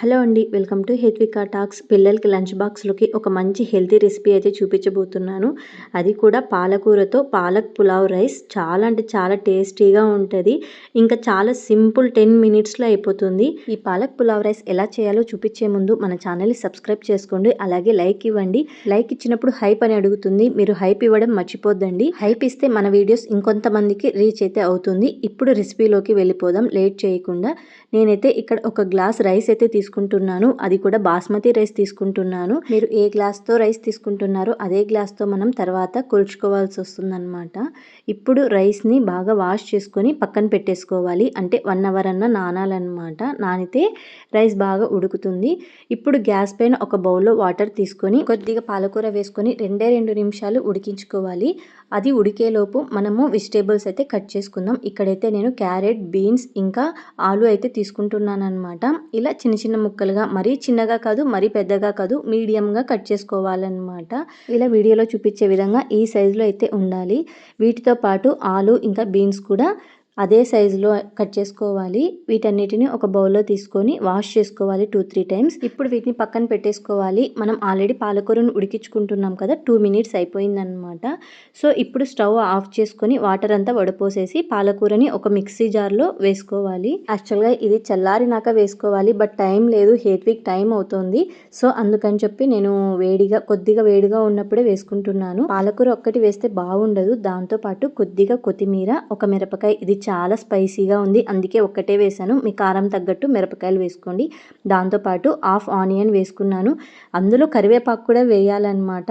Hello అండి welcome to Hethvika talks. పిల్లలకి lunch బాక్స్లోకి ఒక మంచి హెల్తీ రెసిపీ అయితే చూపించబోతున్నాను. అది కూడా పాలకూరతో పాలక్ పులావ్ రైస్. చాలా అంటే చాలా టేస్టీగా ఉంటుంది. ఇంకా చాలా సింపుల్ టెన్ మినిట్స్లో అయిపోతుంది. ఈ పాలక్ పులావ్ రైస్ ఎలా చేయాలో చూపించే ముందు మన ఛానల్ని సబ్స్క్రైబ్ చేసుకోండి. అలాగే లైక్ ఇవ్వండి. లైక్ ఇచ్చినప్పుడు హైప్ అని అడుగుతుంది. మీరు హైప్ ఇవ్వడం మర్చిపోద్దండి. హైప్ ఇస్తే మన వీడియోస్ ఇంకొంతమందికి రీచ్ అయితే అవుతుంది. ఇప్పుడు రెసిపీలోకి వెళ్ళిపోదాం. లేట్ చేయకుండా నేనైతే ఇక్కడ ఒక గ్లాస్ రైస్ అయితే తీసుకుంటున్నాను. అది కూడా బాస్మతి రైస్ తీసుకుంటున్నాను. మీరు ఏ గ్లాస్తో రైస్ తీసుకుంటున్నారో అదే గ్లాస్తో మనం తర్వాత కొలుచుకోవాల్సి వస్తుందన్నమాట. ఇప్పుడు రైస్ని బాగా వాష్ చేసుకొని పక్కన పెట్టేసుకోవాలి. అంటే వన్ అవర్ అన్న నానాలన్నమాట. నానితే రైస్ బాగా ఉడుకుతుంది. ఇప్పుడు గ్యాస్ పైన ఒక బౌల్లో వాటర్ తీసుకొని కొద్దిగా పాలకూర వేసుకొని రెండే రెండు నిమిషాలు ఉడికించుకోవాలి. అది ఉడికేలోపు మనము వెజిటేబుల్స్ అయితే కట్ చేసుకుందాం. ఇక్కడైతే నేను క్యారెట్ బీన్స్ ఇంకా ఆలు అయితే తీసుకుంటున్నాను అనమాట ఇలా చిన్న చిన్న ముక్కలుగా మరీ చిన్నగా కాదు మరీ పెద్దగా కాదు మీడియంగా కట్ చేసుకోవాలన్నమాట. ఇలా వీడియోలో చూపించే విధంగా ఈ సైజులో అయితే ఉండాలి. వీటితో పాటు ఆలు ఇంకా బీన్స్ కూడా అదే సైజులో కట్ చేసుకోవాలి. వీటన్నిటిని ఒక బౌల్లో తీసుకొని వాష్ చేసుకోవాలి టూ త్రీ టైమ్స్. ఇప్పుడు వీటిని పక్కన పెట్టేసుకోవాలి. మనం ఆల్రెడీ పాలకూరను ఉడికించుకుంటున్నాం కదా టూ మినిట్స్ అయిపోయిందనమాట సో ఇప్పుడు స్టవ్ ఆఫ్ చేసుకొని వాటర్ అంతా వడపోసేసి పాలకూరని ఒక మిక్సీ జార్లో వేసుకోవాలి. యాక్చువల్గా ఇది చల్లారినాక వేసుకోవాలి బట్ టైం లేదు. హేట్విక్ టైం అవుతుంది. సో అందుకని చెప్పి నేను వేడిగా కొద్దిగా వేడిగా ఉన్నప్పుడే వేసుకుంటున్నాను. పాలకూర ఒక్కటి వేస్తే బాగుండదు. దాంతోపాటు కొద్దిగా కొత్తిమీర ఒక మిరపకాయ. ఇది చాలా స్పైసీగా ఉంది. అందుకే ఒక్కటే వేసాను మీ కారం తగ్గట్టు మిరపకాయలు వేసుకోండి. దాంతోపాటు హాఫ్ ఆనియన్ వేసుకున్నాను. అందులో కరివేపాకు కూడా వేయాలన్నమాట.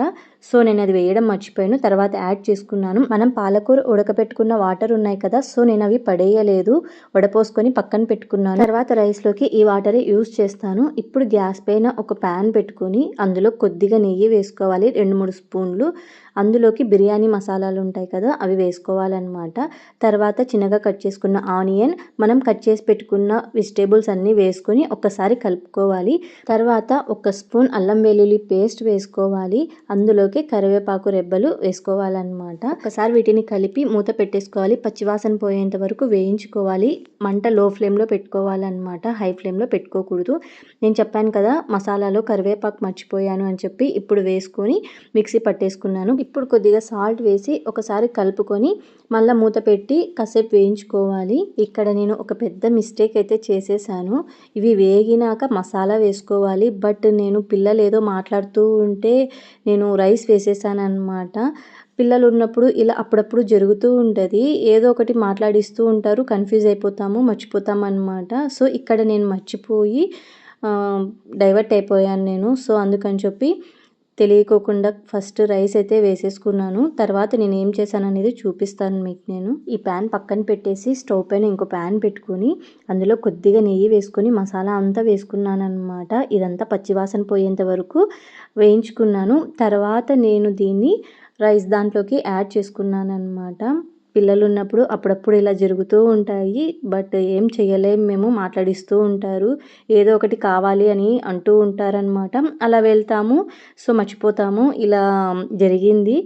సో నేను అది వేయడం మర్చిపోయాను. తర్వాత యాడ్ చేసుకున్నాను. మనం పాలకూర ఉడకపెట్టుకున్న వాటర్ ఉన్నాయి కదా సో నేను అవి పడేయలేదు. వడపోసుకొని పక్కన పెట్టుకున్నాను. తర్వాత రైస్లోకి ఈ వాటరే యూజ్ చేస్తాను. ఇప్పుడు గ్యాస్ పైన ఒక ప్యాన్ పెట్టుకొని అందులో కొద్దిగా నెయ్యి వేసుకోవాలి. రెండు మూడు స్పూన్లు. అందులోకి బిర్యానీ మసాలాలు ఉంటాయి కదా అవి వేసుకోవాలన్నమాట. తర్వాత చిన్నగా కట్ చేసుకున్న ఆనియన్ మనం కట్ చేసి పెట్టుకున్న వెజిటేబుల్స్ అన్నీ వేసుకొని ఒక్కసారి కలుపుకోవాలి. తర్వాత ఒక స్పూన్ అల్లం వెల్లుల్లి పేస్ట్ వేసుకోవాలి. అందులోకి కరివేపాకు రెబ్బలు వేసుకోవాలన్నమాట. ఒకసారి వీటిని కలిపి మూత పెట్టేసుకోవాలి. పచ్చివాసన పోయేంత వరకు వేయించుకోవాలి. మంట లో ఫ్లేమ్లో పెట్టుకోవాలన్నమాట. హై ఫ్లేమ్లో పెట్టుకోకూడదు. నేను చెప్పాను కదా మసాలాలో కరివేపాకు మర్చిపోయాను అని చెప్పి ఇప్పుడు వేసుకొని మిక్సీ పట్టేసుకున్నాను. ఇప్పుడు కొద్దిగా సాల్ట్ వేసి ఒకసారి కలుపుకొని మళ్ళీ మూత పెట్టి కాసేపు వేయించుకోవాలి. ఇక్కడ నేను ఒక పెద్ద మిస్టేక్ అయితే చేసేసాను. ఇవి వేగినాక మసాలా వేసుకోవాలి. బట్ నేను పిల్లలు ఏదో మాట్లాడుతూ ఉంటే నేను రైస్ వేసేసాను అనమాట పిల్లలు ఉన్నప్పుడు ఇలా అప్పుడప్పుడు జరుగుతూ ఉంటుంది. ఏదో ఒకటి మాట్లాడిస్తూ ఉంటారు. కన్ఫ్యూజ్ అయిపోతాము మర్చిపోతాం అనమాట సో ఇక్కడ నేను మర్చిపోయి డైవర్ట్ అయిపోయాను నేను. సో అందుకని చెప్పి తెలియకోకుండా ఫస్ట్ రైస్ అయితే వేసేసుకున్నాను. తర్వాత నేను ఏం చేశాను అనేది చూపిస్తాను మీకు నేను. ఈ ప్యాన్ పక్కన పెట్టేసి స్టవ్ పైన ఇంకో ప్యాన్ పెట్టుకొని అందులో కొద్దిగా నెయ్యి వేసుకొని మసాలా అంతా వేసుకున్నాను అనమాట ఇదంతా పచ్చివాసన పోయేంత వరకు వేయించుకున్నాను. తర్వాత నేను దీన్ని రైస్ దాంట్లోకి యాడ్ చేసుకున్నాను అనమాట పిల్లలు ఉన్నప్పుడు అప్పుడప్పుడు ఇలా జరుగుతూ ఉంటాయి. బట్ ఏం చేయలేం మేము మాట్లాడిస్తూ ఉంటారు. ఏదో ఒకటి కావాలి అని అంటూ ఉంటారనమాట అలా వెళ్తాము. సో మర్చిపోతాము. ఇలా జరిగింది.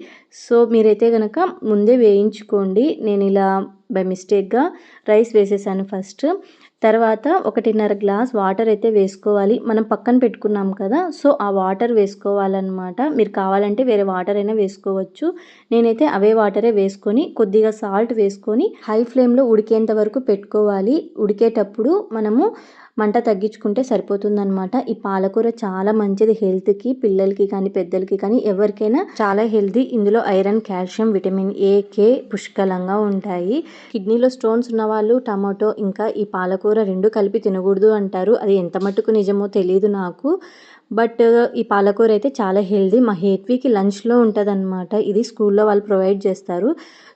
సో మీరైతే కనుక ముందే వేయించుకోండి. నేను ఇలా బై మిస్టేక్గా రైస్ వేసేసాను ఫస్ట్. తర్వాత ఒకటిన్నర గ్లాస్ వాటర్ అయితే వేసుకోవాలి. మనం పక్కన పెట్టుకున్నాం కదా సో ఆ వాటర్ వేసుకోవాలన్నమాట. మీరు కావాలంటే వేరే వాటర్ అయినా వేసుకోవచ్చు. నేనైతే అవే వాటరే వేసుకొని కొద్దిగా సాల్ట్ వేసుకొని హై ఫ్లేమ్లో ఉడికేంత వరకు పెట్టుకోవాలి. ఉడికేటప్పుడు మనము మంట తగ్గించుకుంటే సరిపోతుందనమాట ఈ పాలకూర చాలా మంచిది హెల్త్కి పిల్లలకి కానీ పెద్దలకి కానీ ఎవరికైనా చాలా హెల్తీ. ఇందులో iron calcium vitamin A K పుష్కలంగా ఉంటాయి. కిడ్నీలో స్టోన్స్ ఉన్న వాళ్ళు టమాటో ఇంకా ఈ పాలకూర రెండు కలిపి తినకూడదు అంటారు. అది ఎంత మట్టుకు నిజమో తెలియదు నాకు. బట్ ఈ పాలకూర అయితే చాలా హెల్దీ. మా హేత్వికి లంచ్లో ఉంటుంది అనమాట ఇది స్కూల్లో వాళ్ళు ప్రొవైడ్ చేస్తారు.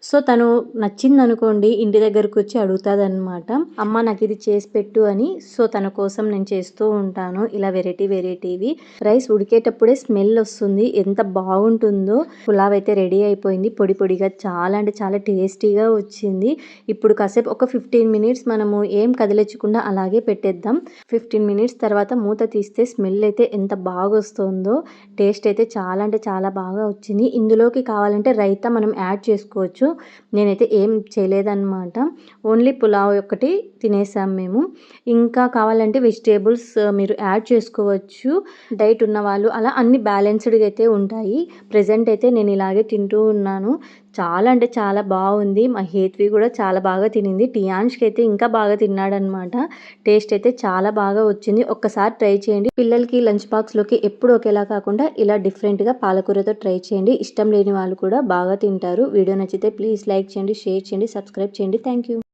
సో తను నచ్చింది అనుకోండి ఇంటి దగ్గరకు వచ్చి అడుగుతుందన్నమాట. అమ్మ నాకు ఇది చేసి పెట్టు అని. సో తన కోసం నేను చేస్తూ ఉంటాను. ఇలా వెరైటీ వెరైటీవి. రైస్ ఉడికేటప్పుడే స్మెల్ వస్తుంది. ఎంత బాగుంటుందో. పులావ్ అయితే రెడీ అయిపోయింది. పొడి పొడిగా చాలా అంటే చాలా టేస్టీగా వచ్చింది. ఇప్పుడు కాసేపు ఒక ఫిఫ్టీన్ మినిట్స్ మనము ఏం కదిలించకుండా అలాగే పెట్టేద్దాం. ఫిఫ్టీన్ మినిట్స్ తర్వాత మూత తీస్తే స్మెల్ అయితే ఎంత బాగా వస్తుందో టేస్ట్ అయితే చాలా అంటే చాలా బాగా వచ్చింది. ఇందులోకి కావాలంటే రైతా మనం యాడ్ చేసుకోవచ్చు. నేనైతే ఏం చేయలేదన్నమాట. ఓన్లీ పులావ్ ఒకటి తినేసాం మేము. ఇంకా కావాలంటే వెజిటేబుల్స్ మీరు యాడ్ చేసుకోవచ్చు. డైట్ ఉన్న వాళ్ళు అలా అన్ని బ్యాలెన్స్డ్గా అయితే ఉంటాయి. ప్రజెంట్ అయితే నేను ఇలాగే తింటూ ఉన్నాను. చాలా అంటే చాలా బాగుంది. మా హేత్వి కూడా చాలా బాగా తినింది. టియాన్ష్కి అయితే ఇంకా బాగా తిన్నాడనమాట టేస్ట్ అయితే చాలా బాగా వచ్చింది. ఒక్కసారి ట్రై చేయండి. పిల్లలకి లంచ్ బాక్స్లోకి ఎప్పుడు ఒకేలా కాకుండా ఇలా డిఫరెంట్గా పాలకూరతో ట్రై చేయండి. ఇష్టం లేని వాళ్ళు కూడా బాగా తింటారు. వీడియో నచ్చితే ప్లీజ్ లైక్ చేయండి షేర్ చేయండి సబ్స్క్రైబ్ చేయండి. Thank you